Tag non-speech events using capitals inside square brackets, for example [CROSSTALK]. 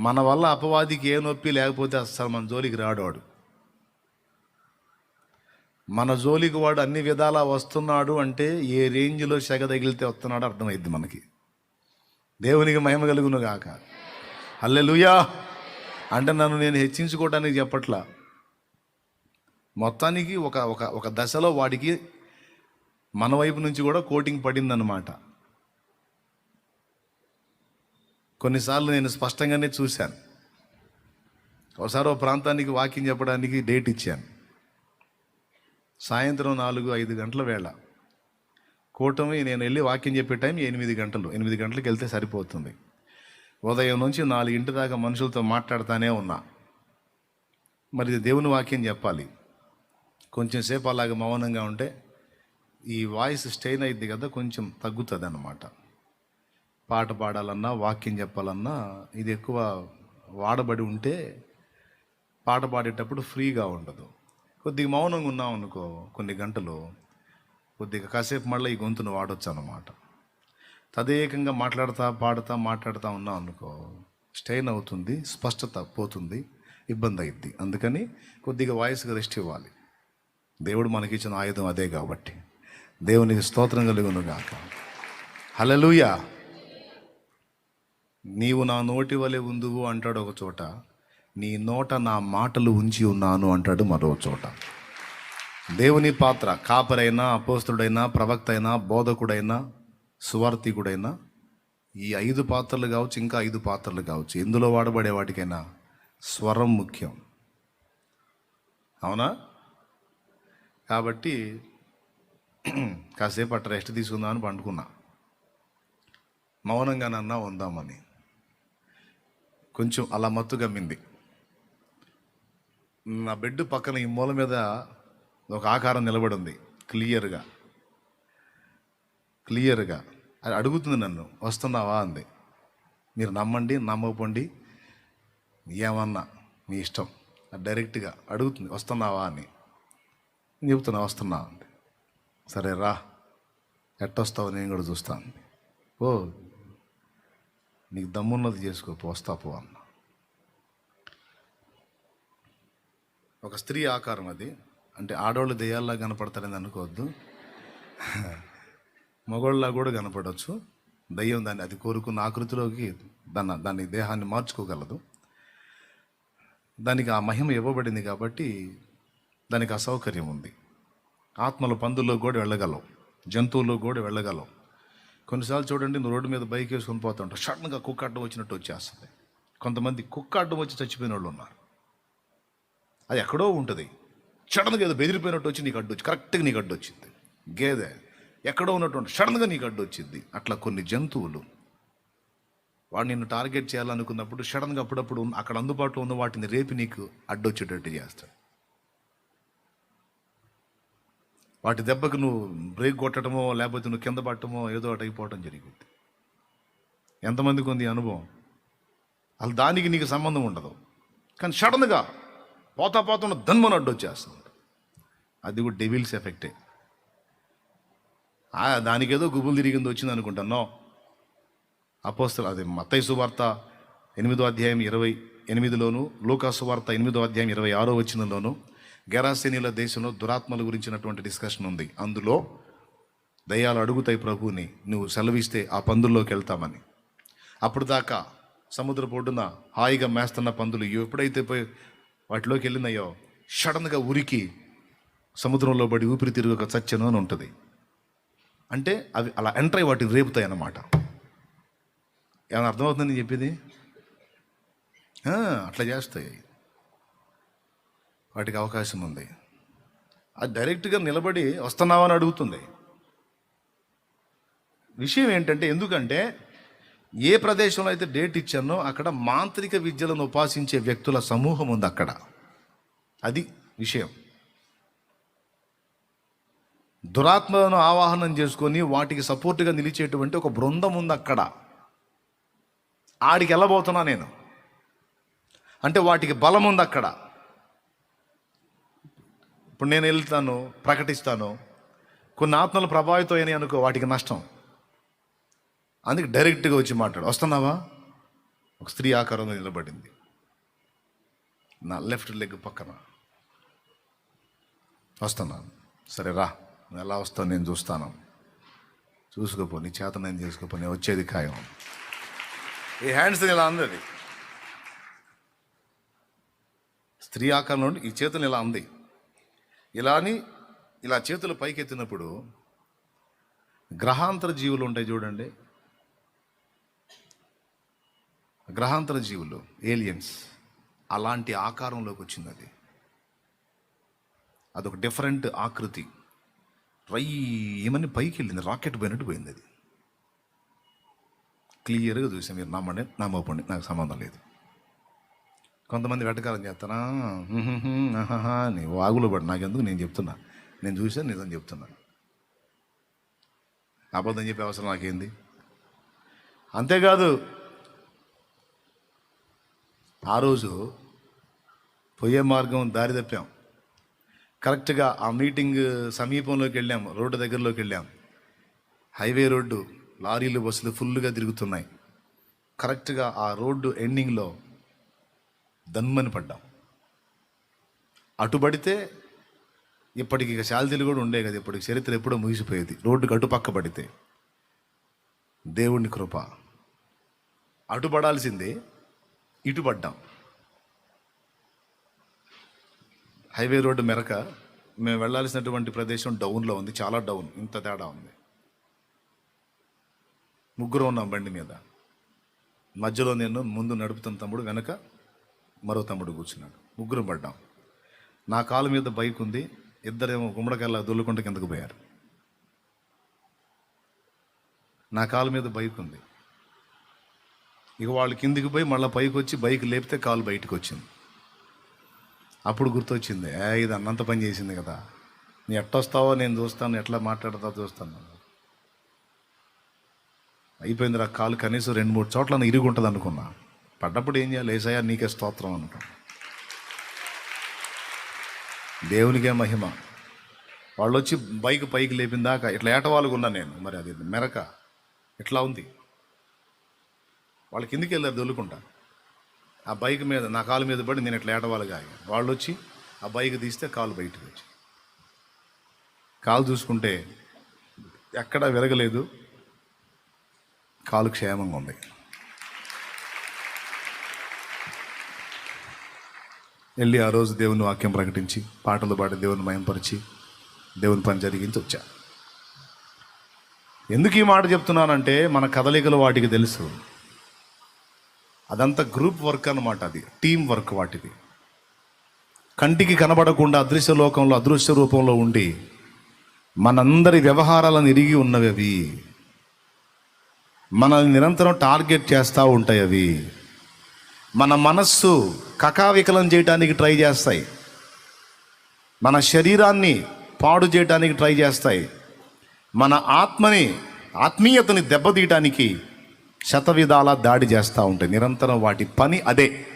మన వల్ల అపవాదికి ఏ నొప్పి లేకపోతే అస్సలు మన జోలికి రాడువాడు మన జోలికి వాడు అన్ని విధాలా వస్తున్నాడు అంటే ఏ రేంజ్లో సెగ తగిలితే వస్తున్నాడో అర్థమైద్ది మనకి. దేవునికి మహిమ కలుగును గాక. హల్లెలూయా. అంటే నన్ను నేను హెచ్చించుకోవడానికి చెప్పట్లా. మొత్తానికి ఒక ఒక ఒక దశలో వాడికి మన వైపు నుంచి కూడా కోటింగ్ పడిందనమాట కొన్నిసార్లు నేను స్పష్టంగానే చూశాను. ఒకసారి ఓ ప్రాంతానికి వాకింగ్ చెప్పడానికి డేట్ ఇచ్చాను. సాయంత్రం నాలుగు ఐదు గంటల వేళ. కూటమి నేను వెళ్ళి వాకింగ్ చెప్పే టైం ఎనిమిది గంటలు. ఎనిమిది గంటలకు వెళ్తే సరిపోతుంది. ఉదయం నుంచి నాలుగింటి దాకా మనుషులతో మాట్లాడుతూనే ఉన్నా. మరి దేవుని వాక్యం చెప్పాలి. కొంచెంసేపు అలాగ మౌనంగా ఉంటే ఈ వాయిస్ స్టెయిన్ అయింది కదా కొంచెం తగ్గుతుంది అన్నమాట పాట పాడాలన్నా వాక్యం చెప్పాలన్నా ఇది ఎక్కువ వాడబడి ఉంటే పాట పాడేటప్పుడు ఫ్రీగా ఉండదు. కొద్దిగా మౌనంగా ఉన్నాం అనుకో కొన్ని గంటలు కొద్దిగా కాసేపు మళ్ళీ ఈ గొంతును వాడొచ్చు అన్నమాట తదేకంగా మాట్లాడుతా పాడుతా మాట్లాడుతూ ఉన్నాం అనుకో స్టెయిన్ అవుతుంది స్పష్టత పోతుంది ఇబ్బంది అయింది అందుకని కొద్దిగా వాయిస్గా రెస్ట్ ఇవ్వాలి. దేవుడు మనకిచ్చిన ఆయుధం అదే కాబట్టి. దేవునికి స్తోత్రం కలుగును గాక. హలలుయా నీవు నా నోటి వలె ఉందువు అంటాడు ఒక చోట. నీ నోట నా మాటలు ఉంచి ఉన్నాను అంటాడు మరో చోట. దేవుని పాత్ర కాపరైనా అపోస్తుడైనా ప్రవక్త అయినా బోధకుడైనా సువార్థికుడైనా ఈ ఐదు పాత్రలు కావచ్చు ఇంకా ఐదు పాత్రలు కావచ్చు ఎందులో వాడబడే వాటికైనా స్వరం ముఖ్యం. అవునా? కాబట్టి [CLEARS THROAT] కాసేపు అట్ట రెస్ట్ తీసుకుందామని పండుకున్నా. మౌనంగానన్నా ఉందామని. కొంచెం అలా మత్తు గమ్మింది నా బెడ్ పక్కన ఈ మూల మీద ఒక ఆకారం నిలబడి ఉంది క్లియర్గా. క్లియర్గా. అది అడుగుతుంది నన్ను వస్తున్నావా? అంది. మీరు నమ్మండి నమ్మకపోండి. ఏమన్నా మీ ఇష్టం. డైరెక్ట్గా అడుగుతుంది వస్తున్నావా? అని. చెబుతున్నా వస్తున్నా. అంది. సరే రా. ఎట్టొస్తావు? నేను కూడా చూస్తాను ఓ నీకు దమ్మున్నది చేసుకో పో, పో అన్న. ఒక స్త్రీ ఆకారం అది. అంటే ఆడవాళ్ళు దెయ్యాల్లా కనపడతారని అనుకోవద్దు. మగవాళ్ళలా కూడా కనపడవచ్చు దయ్యం దాన్ని అది కోరుకున్న ఆకృతిలోకి దాన్ని దాని దేహాన్ని మార్చుకోగలదు. దానికి ఆ మహిమ ఇవ్వబడింది కాబట్టి దానికి అసౌకర్యం ఉంది. ఆత్మల పందుల్లో కూడా వెళ్ళగలవు. జంతువుల్లో కూడా వెళ్ళగలవు. కొన్నిసార్లు చూడండి నువ్వు రోడ్డు మీద బైక్ వేసుకొని పోతుంటావు సడన్గా కుక్క అడ్డం వచ్చినట్టు వచ్చేస్తుంది. కొంతమంది కుక్క అడ్డం వచ్చి చచ్చిపోయిన వాళ్ళు ఉన్నారు. అది ఎక్కడో ఉంటుంది. సడన్గా ఏదో బెదిరిపోయినట్టు వచ్చి నీకు అడ్డు వచ్చి కరెక్ట్గా నీకు అడ్డు వచ్చింది గేదె ఎక్కడో ఉన్నటువంటి సడన్గా నీకు అడ్డు వచ్చింది అట్లా కొన్ని జంతువులు వాడు నిన్ను టార్గెట్ చేయాలనుకున్నప్పుడు సడన్గా అప్పుడప్పుడు అక్కడ అందుబాటులో ఉన్న వాటిని రేపి నీకు అడ్డొచ్చేటట్టు చేస్తాడు. వాటి దెబ్బకు నువ్వు బ్రేక్ కొట్టడమో లేకపోతే నువ్వు కింద పట్టడమో ఏదో ఒకటి అయిపోవటం జరిగింది. ఎంతమందికి ఉంది అనుభవం? అసలు దానికి నీకు సంబంధం ఉండదు. కానీ సడన్గా పోతా పోతున్న ధన్మను అడ్డొచ్చేస్తుంది అది కూడా డెవిల్స్ ఎఫెక్టే. దానికి ఏదో గుబులు తిరిగింది వచ్చింది అనుకుంటాను అపోస్తలు అది మత్తయి సువార్త ఎనిమిదో అధ్యాయం ఇరవై ఎనిమిదిలోను లోకాసు సువార్త ఎనిమిదో అధ్యాయం ఇరవై ఆరో వచ్చినలోను గెరాసేనీల దేశంలో దురాత్మల గురించినటువంటి డిస్కషన్ ఉంది. అందులో దయ్యాలు అడుగుతాయి ప్రభువుని నువ్వు సెలవిస్తే ఆ పందుల్లోకి వెళ్తామని. అప్పుడు దాకా సముద్ర పొడ్డున హాయిగా మేస్తున్న పందులు ఎప్పుడైతే పోయి వాటిలోకి వెళ్ళినాయో సడన్గా ఉరికి సముద్రంలో పడి ఊపిరి తిరుగుక చచ్చను అని ఉంటుంది. అంటే అవి అలా ఎంటర్ అయ్యి వాటిని రేపుతాయి అన్నమాట. ఏమైనా అర్థమవుతుంది నేను చెప్పేది? అట్లా చేస్తాయి. వాటికి అవకాశం ఉంది. అది డైరెక్ట్గా నిలబడి వస్తున్నావా అని అడుగుతుంది. విషయం ఏంటంటే ఎందుకంటే ఏ ప్రదేశంలో అయితే డేట్ ఇచ్చానో అక్కడ మాంత్రిక విద్యలను ఉపాసించే వ్యక్తుల సమూహం ఉంది అక్కడ. అది విషయం. దురాత్మలను ఆవాహనం చేసుకొని వాటికి సపోర్ట్గా నిలిచేటువంటి ఒక బృందం ఉంది అక్కడ. ఆడికి వెళ్ళబోతున్నా నేను. అంటే వాటికి బలం ఉంది అక్కడ. ఇప్పుడు నేను వెళ్తాను ప్రకటిస్తాను. కొన్ని ఆత్మలు ప్రభావితం అయినాయి అనుకో వాటికి నష్టం. అందుకే డైరెక్ట్గా వచ్చి మాట్లాడు. వస్తున్నావా? ఒక స్త్రీ ఆకారంలో నిలబడింది. నా లెఫ్ట్ లెగ్ పక్కన. వస్తున్నాను సరే రా. నువ్వు ఎలా వస్తావు నేను చూస్తాను. చూసుకోపో నీ చేత నేను చేసుకోపో నేను వచ్చేది ఖాయం. ఈ హ్యాండ్స్ ఇలా అందది స్త్రీ ఆకారంలో ఈ చేతులు ఇలా అంది. ఇలా అని ఇలా చేతులు పైకెత్తినప్పుడు గ్రహాంతర జీవులు ఉంటాయి చూడండి. గ్రహాంతర జీవులు ఏలియన్స్ అలాంటి ఆకారంలోకి వచ్చింది అది అదొక డిఫరెంట్ ఆకృతి. రై ఏమని పైకి వెళ్ళింది రాకెట్ పోయినట్టు పోయింది అది క్లియర్గా చూసాం. మీరు నమ్మండి నమ్మకండి నాకు సంబంధం లేదు. కొంతమంది వెటకారం చేస్తానా "హుహుహు, ఆహాహా" అని వాగులు పడి. నాకెందుకు? నేను చెప్తున్నా. నేను చూసాను నిజం చెప్తున్నా. అబద్ధం చెప్పే అవసరం నాకేంది? అంతేకాదు ఆ రోజు పోయే మార్గం దారి తప్పాం. కరెక్ట్గా ఆ మీటింగ్ సమీపంలోకి వెళ్ళాం రోడ్డు దగ్గరలోకి వెళ్ళాం. హైవే రోడ్డు లారీలు బస్సులు ఫుల్గా తిరుగుతున్నాయి. కరెక్ట్గా ఆ రోడ్డు ఎండింగ్లో దన్మని పడ్డాం. అటుబడితే ఇప్పటికి ఇక శాలతీలు కూడా ఉండే కదా ఇప్పటికి చరిత్ర ఎప్పుడో ముగిసిపోయేది. రోడ్డుకి అటుపక్క పడితే దేవుని కృప. అటుపడాల్సిందే ఇటుపడ్డాం హైవే రోడ్డు మెరక మేము వెళ్ళాల్సినటువంటి ప్రదేశం డౌన్లో ఉంది చాలా డౌన్ ఇంత తేడా ఉంది. ముగ్గురు ఉన్నాం బండి మీద. మధ్యలో నేను ముందు నడుపుతున్న తమ్ముడు వెనక మరో తమ్ముడు కూర్చున్నాడు. ముగ్గురు పడ్డాం. నా కాలు మీద బైక్ ఉంది. ఇద్దరేమో గుమ్మడికాయల దొల్లుకుంట కిందకు పోయారు. నా కాలు మీద బైక్ ఉంది. ఇక వాళ్ళు కిందికి పోయి మళ్ళీ పైకి వచ్చి బైక్ లేపితే కాలు బయటకు వచ్చింది. అప్పుడు గుర్తొచ్చింది ఏ ఇది అన్నంత పని చేసింది కదా. నీ ఎట్టొస్తావో నేను చూస్తాను. ఎట్లా మాట్లాడతావో చూస్తాను అయిపోయింది రా కాలు కనీసం రెండు మూడు చోట్ల ఇరిగి ఉంటుంది అనుకున్నా పడ్డప్పుడు ఏం చేయాలి? ఏసయ్యా నీకే స్తోత్రం అనుకో దేవునికే మహిమ. వాళ్ళు వచ్చి బైక్ పైకి లేపిన దాకా ఇట్లా ఏటవాళ్ళగా ఉన్నా నేను. మరి అది మెరక. ఇట్లా ఉంది? వాళ్ళ కిందికి వెళ్ళారు దొల్లుకుంటా? ఆ బైక్ మీద నా కాలు మీద పడి నేను ఇట్లా ఏటవాళ్ళగా ఆగా వాళ్ళు వచ్చి ఆ బైక్ తీస్తే కాలు బయటకు వచ్చి. కాలు చూసుకుంటే ఎక్కడా విరగలేదు కాలు క్షేమంగా ఉంది. వెళ్ళి ఆ రోజు దేవుని వాక్యం ప్రకటించి పాటలు పాడి దేవుని మయంపరిచి దేవుని పని జరిగించి వచ్చా. ఎందుకు ఈ మాట చెప్తున్నానంటే మన కదలికలు వాటికి తెలుసు. అదంతా గ్రూప్ వర్క్ అన్నమాట అది టీం వర్క్ వాటిది. కంటికి కనబడకుండా అదృశ్య లోకంలో అదృశ్య రూపంలో ఉండి మనందరి వ్యవహారాలను ఇరిగి ఉన్నవి అవి. మనల్ని నిరంతరం టార్గెట్ చేస్తూ ఉంటాయి అవి. మన మనస్సు కకావికలం చేయడానికి ట్రై చేస్తాయి. మన శరీరాన్ని పాడు చేయడానికి ట్రై చేస్తాయి. మన ఆత్మని ఆత్మీయతని దెబ్బతీయటానికి శతవిధాల దాడి చేస్తూ ఉంటాయి. నిరంతరం వాటి పని అదే.